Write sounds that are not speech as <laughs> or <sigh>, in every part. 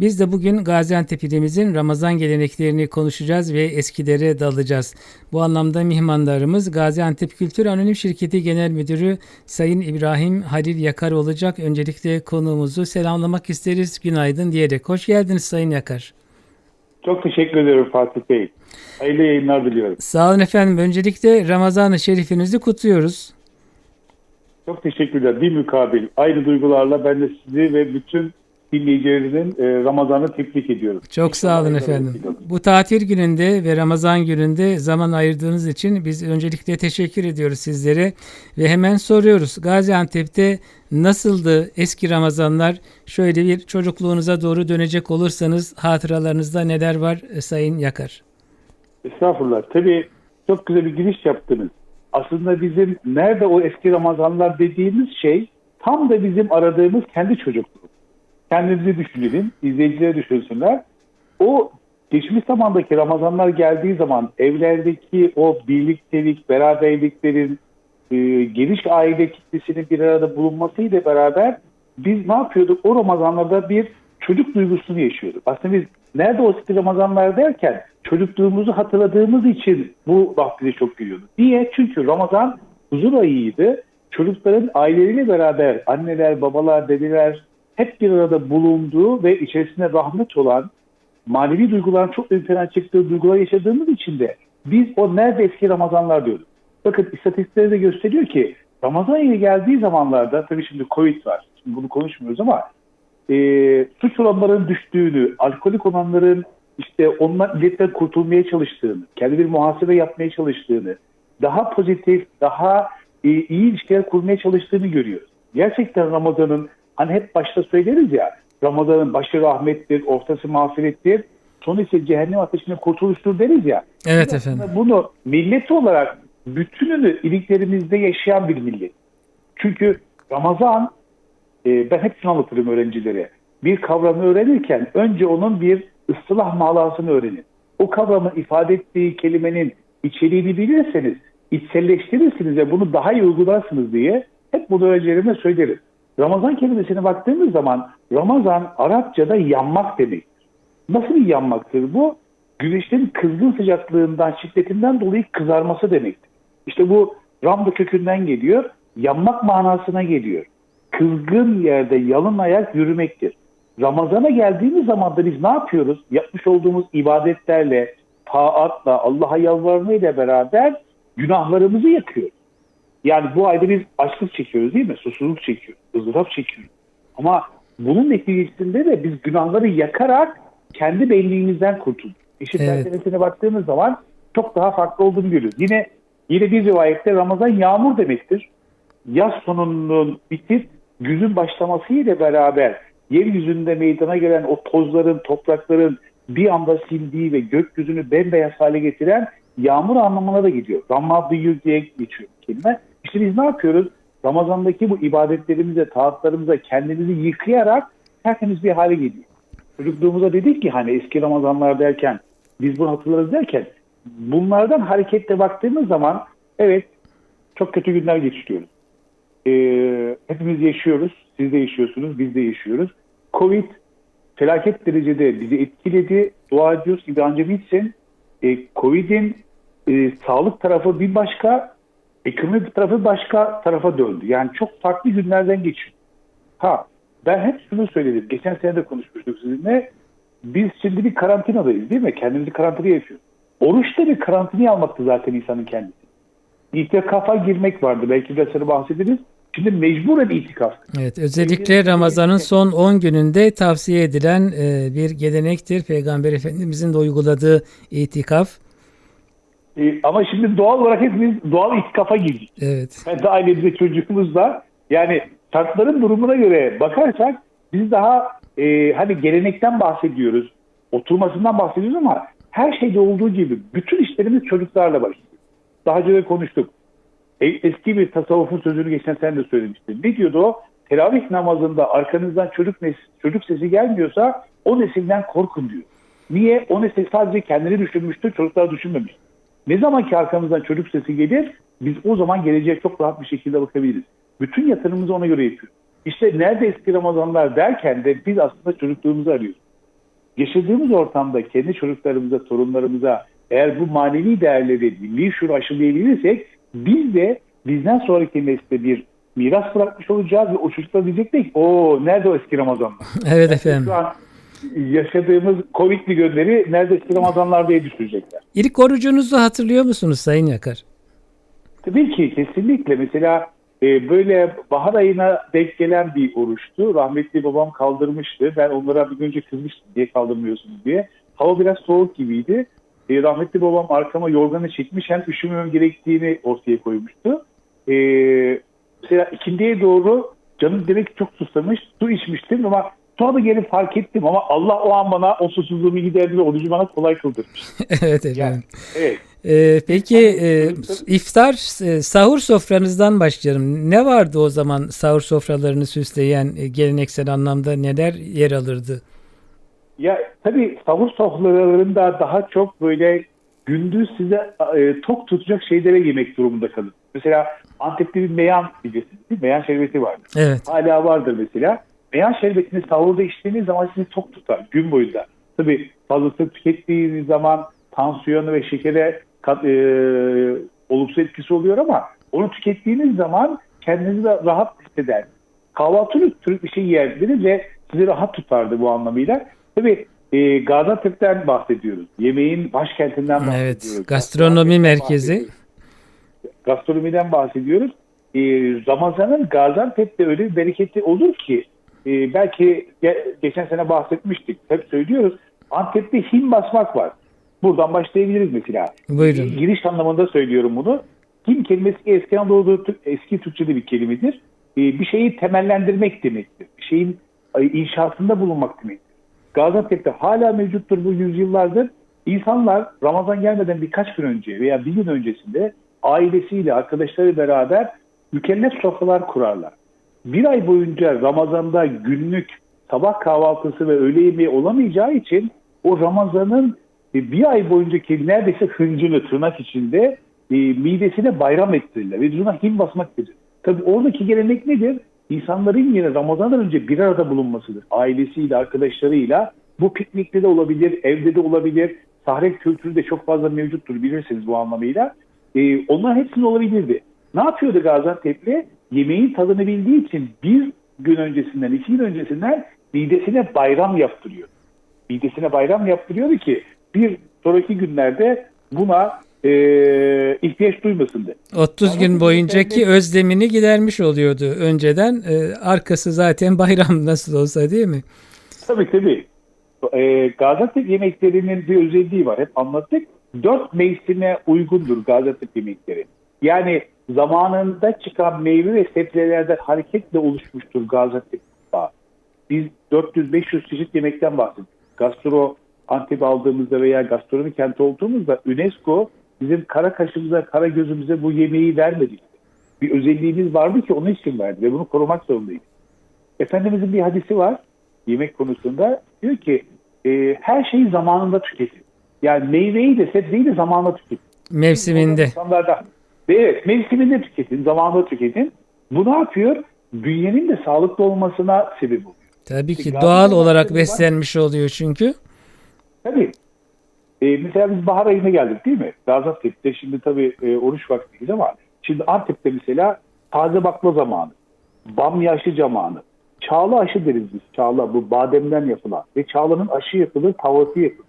Biz de bugün Gaziantep ilimizin Ramazan geleneklerini konuşacağız ve eskilere dalacağız. Bu anlamda mihmandarımız Gaziantep Kültür Anonim Şirketi Genel Müdürü Sayın İbrahim Halil Yakar olacak. Öncelikle konuğumuzu selamlamak isteriz. Günaydın diyerek. Hoş geldiniz Sayın Yakar. Çok teşekkür ederim Fatih Bey. Hayırlı yayınlar diliyorum. Sağ olun efendim. Öncelikle Ramazan-ı Şerifinizi kutluyoruz. Çok teşekkürler. Bir mukabil aynı duygularla ben de sizi ve bütün dinleyicilerimizin e, Ramazan'ı tebrik ediyorum. Çok sağ olun İnşallah efendim. Bu tatil gününde ve Ramazan gününde zaman ayırdığınız için biz öncelikle teşekkür ediyoruz sizlere ve hemen soruyoruz. Gaziantep'te nasıldı eski Ramazanlar? Şöyle bir çocukluğunuza doğru dönecek olursanız hatıralarınızda neler var e, Sayın Yakar? Estağfurullah. Tabii çok güzel bir giriş yaptınız. Aslında bizim nerede o eski Ramazanlar dediğimiz şey tam da bizim aradığımız kendi çocukluğu. Kendimizi düşünelim, izleyicileri düşünsünler. O geçmiş zamandaki Ramazanlar geldiği zaman evlerdeki o birliktelik, beraberliklerin, e, geniş aile kitlesinin bir arada bulunmasıyla beraber biz ne yapıyorduk? O Ramazanlarda bir çocuk duygusunu yaşıyorduk. Aslında biz nerede o eski Ramazanlar derken çocukluğumuzu hatırladığımız için bu bahsede çok gülüyorduk. Niye? Çünkü Ramazan huzur ayıydı. Çocukların aileleriyle beraber anneler, babalar, dedeler hep bir arada bulunduğu ve içerisinde rahmet olan manevi duyguların çok ön plana çıktığı duygular yaşadığımız için de biz o nerede eski Ramazanlar diyorduk. Bakın istatistikleri de gösteriyor ki Ramazan ayı geldiği zamanlarda tabii şimdi Covid var. Şimdi bunu konuşmuyoruz ama e, suç oranlarının düştüğünü, alkolik olanların işte ondan illetten kurtulmaya çalıştığını, kendi bir muhasebe yapmaya çalıştığını, daha pozitif, daha e, iyi ilişkiler kurmaya çalıştığını görüyoruz. Gerçekten Ramazan'ın hani hep başta söyleriz ya Ramazan'ın başı rahmettir, ortası mağfirettir, sonu ise cehennem ateşine kurtuluştur deriz ya. Evet efendim. Bunu millet olarak bütününü iliklerimizde yaşayan bir millet. Çünkü Ramazan e, ben hepsini anlatırım öğrencilere. Bir kavramı öğrenirken önce onun bir ıslah manasını öğrenin. O kavramın ifade ettiği kelimenin içeriğini bilirseniz içselleştirirsiniz ve bunu daha iyi uygularsınız diye hep bunu öğrencilerime söylerim. Ramazan kelimesine baktığımız zaman Ramazan Arapçada yanmak demektir. Nasıl bir yanmaktır bu? Güneşin kızgın sıcaklığından, şiddetinden dolayı kızarması demektir. İşte bu Ramda kökünden geliyor, yanmak manasına geliyor. Kızgın yerde yalın ayak yürümektir. Ramazana geldiğimiz zaman da biz ne yapıyoruz? Yapmış olduğumuz ibadetlerle, taatla, Allah'a yalvarmayla beraber günahlarımızı yakıyoruz. Yani bu ayda biz açlık çekiyoruz değil mi? Susuzluk çekiyoruz, ızdırap çekiyoruz. Ama bunun neticesinde de biz günahları yakarak kendi benliğimizden kurtulduk. İşin Evet. baktığımız zaman çok daha farklı olduğunu görüyoruz. Yine yine bir rivayette Ramazan yağmur demektir. Yaz sonunun bitip güzün başlamasıyla beraber yeryüzünde meydana gelen o tozların, toprakların bir anda sildiği ve gökyüzünü bembeyaz hale getiren yağmur anlamına da gidiyor. Ramazan diye geçiyor kelime. İşte biz ne yapıyoruz? Ramazandaki bu ibadetlerimize, taatlarımıza kendimizi yıkayarak tertemiz bir hale geliyor. Çocukluğumuza dedik ki hani eski Ramazanlar derken biz bunu hatırlarız derken bunlardan hareketle baktığımız zaman evet çok kötü günler geçiriyoruz. Ee, hepimiz yaşıyoruz. Siz de yaşıyorsunuz, biz de yaşıyoruz. Covid felaket derecede bizi etkiledi. Dua ediyoruz ki bir an Covid'in e, sağlık tarafı bir başka, ekonomi tarafı başka tarafa döndü. Yani çok farklı günlerden geçiyor. Ha ben hep şunu söyledim. Geçen sene de konuşmuştuk sizinle. Biz şimdi bir karantinadayız değil mi? Kendimizi karantinaya yapıyoruz. Oruçta bir karantinaya almaktı zaten insanın kendisi. İtikafa girmek vardı. Belki de sana bahsederiz. Şimdi mecburen itikaf. Evet, özellikle Ramazan'ın son 10 gününde tavsiye edilen e, bir gelenektir. Peygamber Efendimizin de uyguladığı itikaf. Ee, ama şimdi doğal olarak hepimiz doğal itikafa girdik. Evet. De ailemizde çocuğumuzla yani şartların durumuna göre bakarsak biz daha e, hani gelenekten bahsediyoruz. Oturmasından bahsediyoruz ama her şeyde olduğu gibi bütün işlerimiz çocuklarla başlıyor. Daha önce de konuştuk. E, eski bir tasavvufun sözünü geçen sen de söylemiştin. Ne diyordu o? Teravih namazında arkanızdan çocuk nes çocuk sesi gelmiyorsa o nesilden korkun diyor. Niye? O nesil sadece kendini düşünmüştür, çocuklar düşünmemiş. Ne zaman ki arkamızdan çocuk sesi gelir, biz o zaman geleceğe çok rahat bir şekilde bakabiliriz. Bütün yatırımımızı ona göre yapıyoruz. İşte nerede eski Ramazanlar derken de biz aslında çocukluğumuzu arıyoruz. yaşadığımız ortamda kendi çocuklarımıza, torunlarımıza eğer bu manevi değerleri, milli şuur aşılayabilirsek biz de bizden sonraki nesle bir miras bırakmış olacağız ve o çocuklar diyecekler ki o nerede o eski Ramazanlar? <laughs> Evet efendim. Şu an yaşadığımız Covid'li günleri nerede eski Ramazanlar diye düşünecekler. İlk orucunuzu hatırlıyor musunuz Sayın Yakar? Tabii ki kesinlikle. Mesela e, böyle bahar ayına denk gelen bir oruçtu. Rahmetli babam kaldırmıştı. Ben onlara bir önce kızmıştım diye kaldırmıyorsunuz diye. Hava biraz soğuk gibiydi. E, rahmetli babam arkama yorganı çekmiş hem üşümemem gerektiğini ortaya koymuştu. E, mesela ikindiye doğru canım demek çok susamış. Su içmiştim ama sonra geri fark ettim ama Allah o an bana o susuzluğumu giderdi ve orucu bana kolay kıldırmış. <laughs> evet efendim. Yani, evet. Ee, peki e, iftar, e, sahur sofranızdan başlayalım. Ne vardı o zaman sahur sofralarını süsleyen e, geleneksel anlamda neler yer alırdı? Ya tabii sahur sofralarında daha çok böyle gündüz size e, tok tutacak şeylere yemek durumunda kalın. Mesela Antep'te bir meyan bilirsiniz. Meyan şerbeti vardır. Evet. Hala vardır mesela. Meyan şerbetini sahurda içtiğiniz zaman sizi tok tutar gün boyunca. Tabii fazlasını tükettiğiniz zaman tansiyonu ve şekere kat, e, olumsuz etkisi oluyor ama onu tükettiğiniz zaman kendinizi de rahat hisseder. Kahvaltı türü bir şey yerdiniz ve sizi rahat tutardı bu anlamıyla. Tabii e, Gaziantep'ten bahsediyoruz. Yemeğin başkentinden bahsediyoruz. Evet. Gastronomi merkezi. bahsediyoruz. Gastronomiden bahsediyoruz. E, Ramazan'ın Gaziantep'te öyle bir bereketi olur ki e, belki ge- geçen sene bahsetmiştik. Hep söylüyoruz. Antep'te hin basmak var. Buradan başlayabiliriz mesela. Buyurun. Giriş anlamında söylüyorum bunu. Hin kelimesi eski Anadolu eski Türkçe'de bir kelimedir. E, bir şeyi temellendirmek demektir. Bir şeyin inşasında bulunmak demektir. Gaziantep'te hala mevcuttur bu yüzyıllardır. İnsanlar Ramazan gelmeden birkaç gün önce veya bir gün öncesinde ailesiyle, arkadaşları beraber mükellef sofralar kurarlar. Bir ay boyunca Ramazan'da günlük sabah kahvaltısı ve öğle yemeği olamayacağı için o Ramazan'ın e, bir ay boyuncaki neredeyse hıncını tırnak içinde e, midesine bayram ettirirler ve buna him basmak denir. Tabii oradaki gelenek nedir? İnsanların yine Ramazan'dan önce bir arada bulunmasıdır. Ailesiyle, arkadaşlarıyla. Bu piknikte de olabilir, evde de olabilir. Sahre kültürü de çok fazla mevcuttur bilirsiniz bu anlamıyla. Ee, onlar hepsinin olabilirdi. Ne yapıyordu Gaziantep'li? Yemeğin tadını bildiği için bir gün öncesinden, iki gün öncesinden midesine bayram yaptırıyor. Midesine bayram yaptırıyordu ki bir sonraki günlerde buna e, ihtiyaç duymasın diye. 30 gün boyuncaki özlemini gidermiş oluyordu önceden. Ee, arkası zaten <laughs> bayram nasıl olsa değil mi? Tabii tabii. E, Gaziantep yemeklerinin bir özelliği var. Hep anlattık. Dört mevsime uygundur Gaziantep yemekleri. Yani zamanında çıkan meyve ve sebzelerden hareketle oluşmuştur Gaziantep mutfağı. Biz 400-500 çeşit yemekten bahsediyoruz. Gastro Antep aldığımızda veya gastronomi kenti olduğumuzda UNESCO bizim kara kaşımıza, kara gözümüze bu yemeği vermedi. Bir özelliğimiz vardı ki onun için verdi ve bunu korumak zorundayız. Efendimizin bir hadisi var yemek konusunda. Diyor ki e, her şeyi zamanında tüketin. Yani meyveyi de sebzeyi de zamanında tüketin. Mevsiminde. İnsanlarda evet mevsiminde tüketin, zamanında tüketin. Bu ne yapıyor? Bünyenin de sağlıklı olmasına sebep oluyor. Tabii ki doğal olarak var. beslenmiş oluyor çünkü. Tabii. E, mesela biz bahar ayına geldik değil mi? Gaziantep'te şimdi tabii e, oruç vaktiyiz ama şimdi Antep'te mesela taze bakla zamanı, bamya aşı zamanı, çağla aşı deriz biz. Çağla bu bademden yapılan ve çağlanın aşı yapılır, tavası yapılır.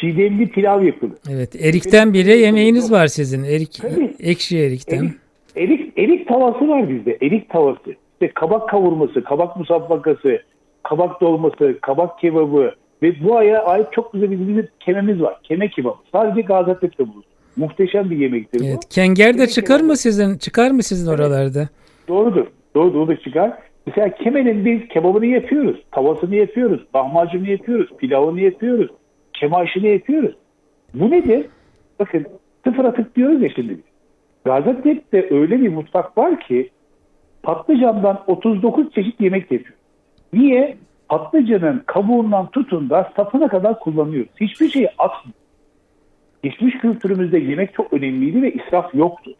Çiğdemli pilav yapılır. Evet, erikten bile yemeğiniz var sizin. Erik, Tabii. ekşi erikten. Erik, erik, erik tavası var bizde. Erik tavası. İşte kabak kavurması, kabak musabbakası, kabak dolması, kabak kebabı ve bu aya ait çok güzel bizim bir kememiz var. Keme kebabı. Sadece Gaziantep'te bulur. Muhteşem bir yemektir bu. Evet, kenger de çıkar kebabı. mı sizin? Çıkar mı sizin oralarda? Doğrudur. Doğru, doğru da çıkar. Mesela kemenin biz kebabını yapıyoruz, tavasını yapıyoruz, lahmacunu yapıyoruz, pilavını yapıyoruz, kemaşını yapıyoruz. Bu nedir? Bakın sıfır atık diyoruz ya şimdi. Gaziantep'te öyle bir mutfak var ki patlıcandan 39 çeşit yemek yapıyor. Niye? Patlıcanın kabuğundan tutun da sapına kadar kullanıyoruz. Hiçbir şeyi atmıyor. Geçmiş kültürümüzde yemek çok önemliydi ve israf yoktu.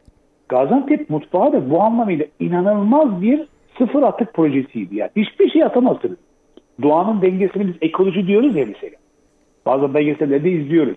Gaziantep mutfağı da bu anlamıyla inanılmaz bir sıfır atık projesiydi. Yani hiçbir şey atamazsınız. Doğanın dengesini biz ekoloji diyoruz ya mesela. Bazı belgesellerde izliyoruz.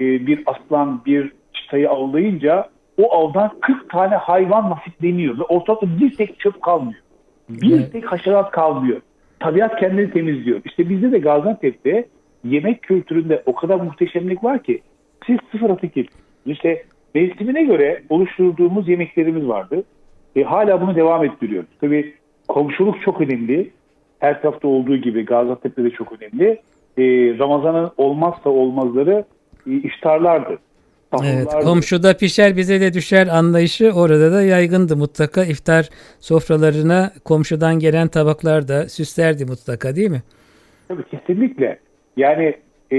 Ee, bir aslan bir çıtayı avlayınca o avdan 40 tane hayvan nasipleniyor ve ortalıkta bir tek çöp kalmıyor. Bir Evet. tek haşerat kalmıyor. Tabiat kendini temizliyor. İşte bizde de Gaziantep'te yemek kültüründe o kadar muhteşemlik var ki siz sıfır atık yediniz. İşte mevsimine göre oluşturduğumuz yemeklerimiz vardı. E, hala bunu devam ettiriyoruz. Tabii komşuluk çok önemli. Her tarafta olduğu gibi Gaziantep'te de çok önemli. E, Ramazan'ın olmazsa olmazları e, iftarlardı. Evet, komşuda pişer bize de düşer anlayışı orada da yaygındı mutlaka. iftar sofralarına komşudan gelen tabaklar da süslerdi mutlaka değil mi? Tabii kesinlikle. Yani e,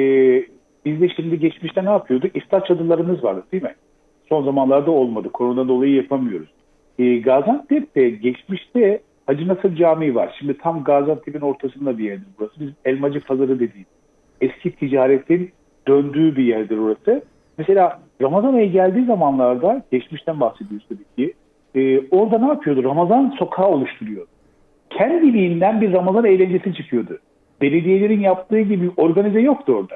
biz de şimdi geçmişte ne yapıyorduk? İftar çadırlarımız vardı değil mi? Son zamanlarda olmadı. Korona dolayı yapamıyoruz. E, Gaziantep'te geçmişte Hacı Nasır Camii var. Şimdi tam Gaziantep'in ortasında bir yerdir burası. Biz Elmacı Pazarı dediğimiz eski ticaretin döndüğü bir yerdir orası. Mesela Ramazan ayı geldiği zamanlarda, geçmişten bahsediyoruz tabii ki, e, orada ne yapıyordu? Ramazan sokağı oluşturuyordu kendiliğinden bir Ramazan eğlencesi çıkıyordu. Belediyelerin yaptığı gibi organize yoktu orada.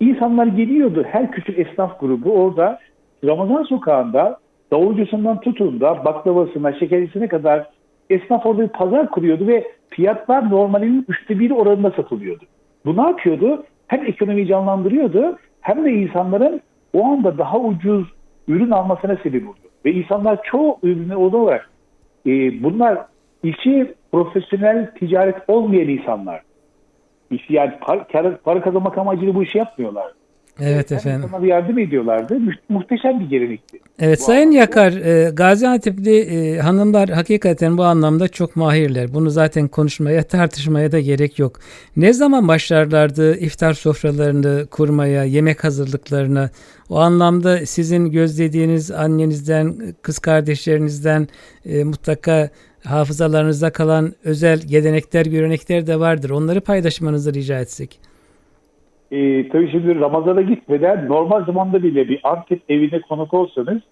İnsanlar geliyordu, her küçük esnaf grubu orada Ramazan sokağında davulcusundan tutun da baklavasına, şekercisine kadar esnaf orada bir pazar kuruyordu ve fiyatlar normalinin üçte biri oranında satılıyordu. Bu ne yapıyordu? Hem ekonomiyi canlandırıyordu hem de insanların o anda daha ucuz ürün almasına sebep oldu. Ve insanlar çoğu ürünü orada olarak e, bunlar işi profesyonel ticaret olmayan insanlar. İşi yani para, para kazanmak amacıyla bu işi yapmıyorlar. Evet Hem efendim. insanlara yardım ediyorlardı. Mu- muhteşem bir gelenekti. Evet Bu Sayın anlamda- Yakar, e, Gaziantep'li e, hanımlar hakikaten bu anlamda çok mahirler. Bunu zaten konuşmaya, tartışmaya da gerek yok. Ne zaman başlarlardı iftar sofralarını kurmaya, yemek hazırlıklarına? O anlamda sizin gözlediğiniz annenizden, kız kardeşlerinizden e, mutlaka hafızalarınızda kalan özel gelenekler, görenekler de vardır. Onları paylaşmanızı rica etsek. E, tabii şimdi Ramazan'a gitmeden normal zamanda bile bir Antep evine konuk olsanız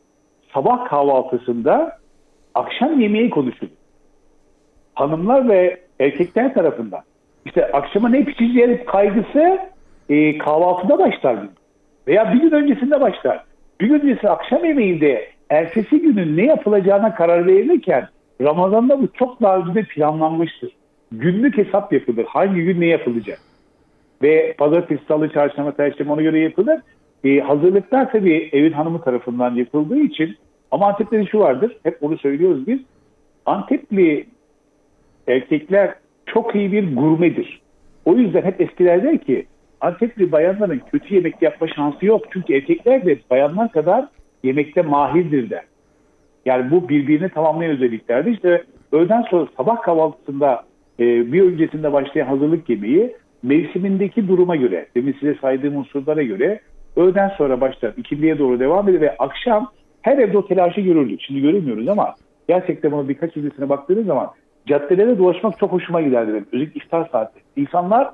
sabah kahvaltısında akşam yemeği konuşulur. Hanımlar ve erkekler tarafından. İşte akşama ne pişireceğiz kaygısı e, kahvaltıda başlar. Veya bir gün öncesinde başlar. Bir gün öncesi akşam yemeğinde ertesi günün ne yapılacağına karar verilirken Ramazan'da bu çok daha önce planlanmıştır. Günlük hesap yapılır. Hangi gün ne yapılacak? Ve pazartesi, salı, çarşamba, perşembe ona göre yapılır. Ee, hazırlıklar tabii evin hanımı tarafından yapıldığı için ama Antep'te de şu vardır, hep onu söylüyoruz biz. Antepli erkekler çok iyi bir gurmedir. O yüzden hep eskiler der ki Antepli bayanların kötü yemek yapma şansı yok. Çünkü erkekler de bayanlar kadar yemekte mahirdir der. Yani bu birbirini tamamlayan özelliklerdi. İşte öğleden sonra sabah kahvaltısında e, bir öncesinde başlayan hazırlık yemeği mevsimindeki duruma göre, demin size saydığım unsurlara göre öğleden sonra başlar, ikindiye doğru devam eder ve akşam her evde o telaşı görürdük. Şimdi göremiyoruz ama gerçekten bunu birkaç öncesine baktığınız zaman caddelere dolaşmak çok hoşuma giderdi benim. Özellikle iftar saati. İnsanlar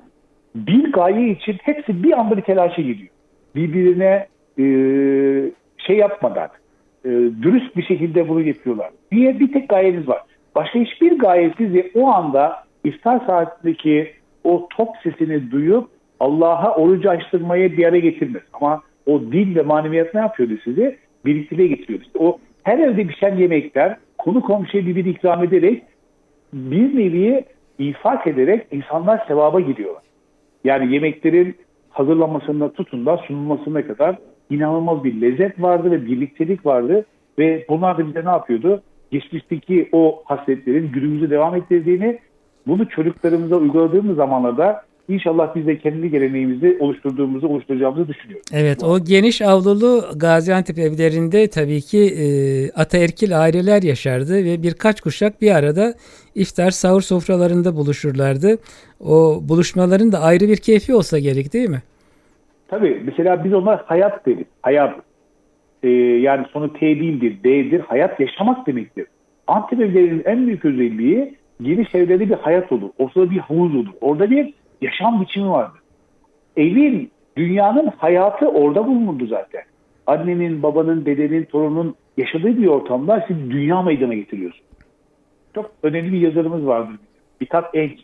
bir gaye için hepsi bir anda bir telaşa giriyor. Birbirine e, şey yapmadan, e, dürüst bir şekilde bunu yapıyorlar. Niye? Bir tek gayeniz var. Başka hiçbir gaye sizi o anda iftar saatindeki o top sesini duyup Allah'a orucu açtırmayı bir araya getirmez. Ama o din ve maneviyat ne yapıyordu sizi? Birlikteliğe getiriyordu. İşte o her evde pişen yemekler konu komşuya birbirini ikram ederek bir nevi infak ederek insanlar sevaba gidiyorlar. Yani yemeklerin hazırlanmasında tutun da sunulmasına kadar inanılmaz bir lezzet vardı ve birliktelik vardı ve bunlar da bize ne yapıyordu? Geçmişteki o hasletlerin günümüzde devam ettirdiğini bunu çocuklarımıza uyguladığımız zamanlarda inşallah biz de kendi geleneğimizi oluşturduğumuzu, oluşturacağımızı düşünüyoruz. Evet o geniş avlulu Gaziantep evlerinde tabii ki e, ataerkil aileler yaşardı ve birkaç kuşak bir arada iftar sahur sofralarında buluşurlardı. O buluşmaların da ayrı bir keyfi olsa gerek değil mi? Tabii mesela biz onlar hayat deriz. Hayat. Ee, yani sonu T değildir, D'dir. Hayat yaşamak demektir. Antep evlerinin en büyük özelliği geniş evlerde bir hayat olur. Ortada bir havuz olur. Orada bir yaşam biçimi vardır. Evin, dünyanın hayatı orada bulunurdu zaten. Annenin, babanın, dedenin, torunun yaşadığı bir ortamda siz dünya meydana getiriyorsunuz. Çok önemli bir yazarımız vardır. Mithat Enç.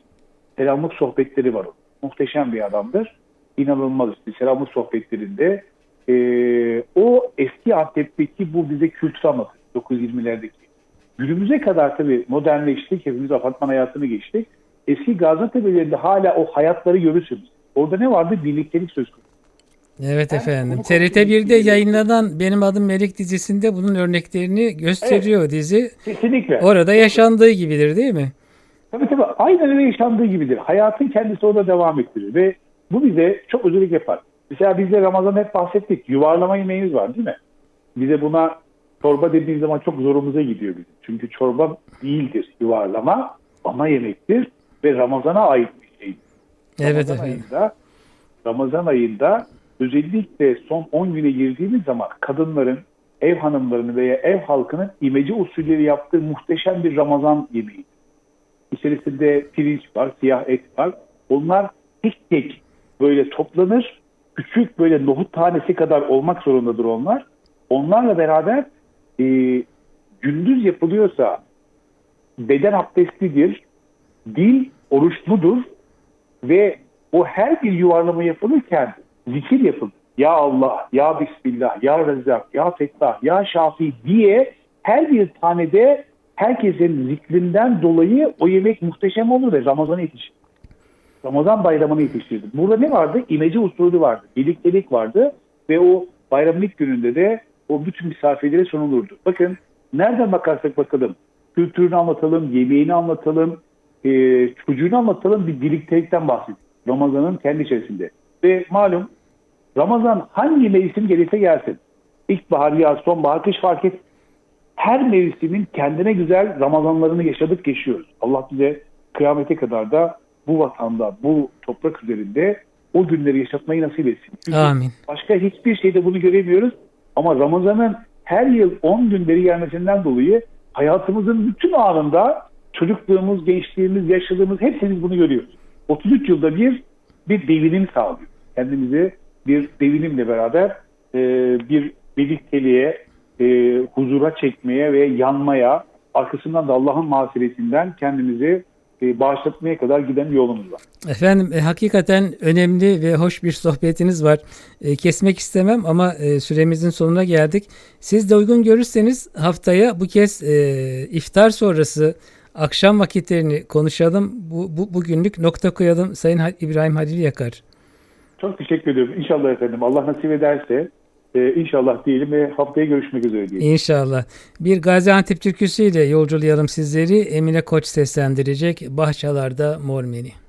Selamlık sohbetleri var. Muhteşem bir adamdır. inanılmaz. İşte Selam'ın sohbetlerinde e, o eski Antep'teki bu bize kültür anlatır. 920'lerdeki. Günümüze kadar tabii modernleştik. Hepimiz apartman hayatını geçtik. Eski Gaziantep'lerinde hala o hayatları görürsünüz. Orada ne vardı? Birliktelik söz konusu. Evet Ben efendim. TRT kontrol 1'de ettim. yayınlanan Benim Adım Melek dizisinde bunun örneklerini gösteriyor dizi. Kesinlikle. Orada yaşandığı gibidir değil mi? Tabii tabii aynen öyle yaşandığı gibidir. Hayatın kendisi orada devam ettirir ve bu bize çok özellik yapar. Mesela biz de Ramazan hep bahsettik. Yuvarlama yemeğimiz var değil mi? Bize buna çorba dediğimiz zaman çok zorumuza gidiyor bizim. Çünkü çorba değildir yuvarlama ana yemektir ve Ramazan'a ait bir şeydir. Evet Ramazan efendim. ayında, Ramazan ayında özellikle son 10 güne girdiğimiz zaman kadınların, ev hanımlarının veya ev halkının imece usulleri yaptığı muhteşem bir Ramazan yemeği. İçerisinde pirinç var, siyah et var. Onlar tek tek böyle toplanır. Küçük böyle nohut tanesi kadar olmak zorundadır onlar. Onlarla beraber e, gündüz yapılıyorsa beden abdestlidir, dil oruçludur ve o her bir yuvarlama yapılırken zikir yapılır. Ya Allah, Ya Bismillah, Ya Rezzak, Ya Fettah, Ya Şafi diye her bir tanede herkesin zikrinden dolayı o yemek muhteşem olur ve Ramazan'a yetişir. Ramazan bayramına yetiştirdi. Burada ne vardı? İmece usulü vardı. Birliktelik vardı ve o bayramın ilk gününde de o bütün misafirlere sunulurdu. Bakın nereden bakarsak bakalım kültürünü anlatalım, yemeğini anlatalım, e, çocuğunu anlatalım bir birliktelikten bahsedelim. Ramazan'ın kendi içerisinde. Ve malum Ramazan hangi mevsim gelirse gelsin. İlkbahar, yaz, sonbahar, kış fark et. Her mevsimin kendine güzel Ramazanlarını yaşadık, geçiyoruz. Allah bize kıyamete kadar da bu vatanda, bu toprak üzerinde o günleri yaşatmayı nasip etsin. Çünkü Amin. Başka hiçbir şeyde bunu göremiyoruz. Ama Ramazan'ın her yıl 10 günleri gelmesinden dolayı hayatımızın bütün anında çocukluğumuz, gençliğimiz, yaşlılığımız hepsimiz bunu görüyoruz. 33 yılda bir bir devinim sağlıyor. Kendimizi bir devinimle beraber e, bir birlikteliğe, e, huzura çekmeye ve yanmaya, arkasından da Allah'ın mağfiretinden kendimizi bağışlatmaya kadar giden yolumuz var. Efendim e, hakikaten önemli ve hoş bir sohbetiniz var. E, kesmek istemem ama e, süremizin sonuna geldik. Siz de uygun görürseniz haftaya bu kez e, iftar sonrası akşam vakitlerini konuşalım. Bu, bu bugünlük nokta koyalım Sayın İbrahim Halil Yakar. Çok teşekkür ediyorum. İnşallah efendim Allah nasip ederse e, inşallah diyelim ve haftaya görüşmek üzere diyelim. İnşallah. Bir Gaziantep türküsüyle yolculayalım sizleri. Emine Koç seslendirecek Bahçalarda Mormeni.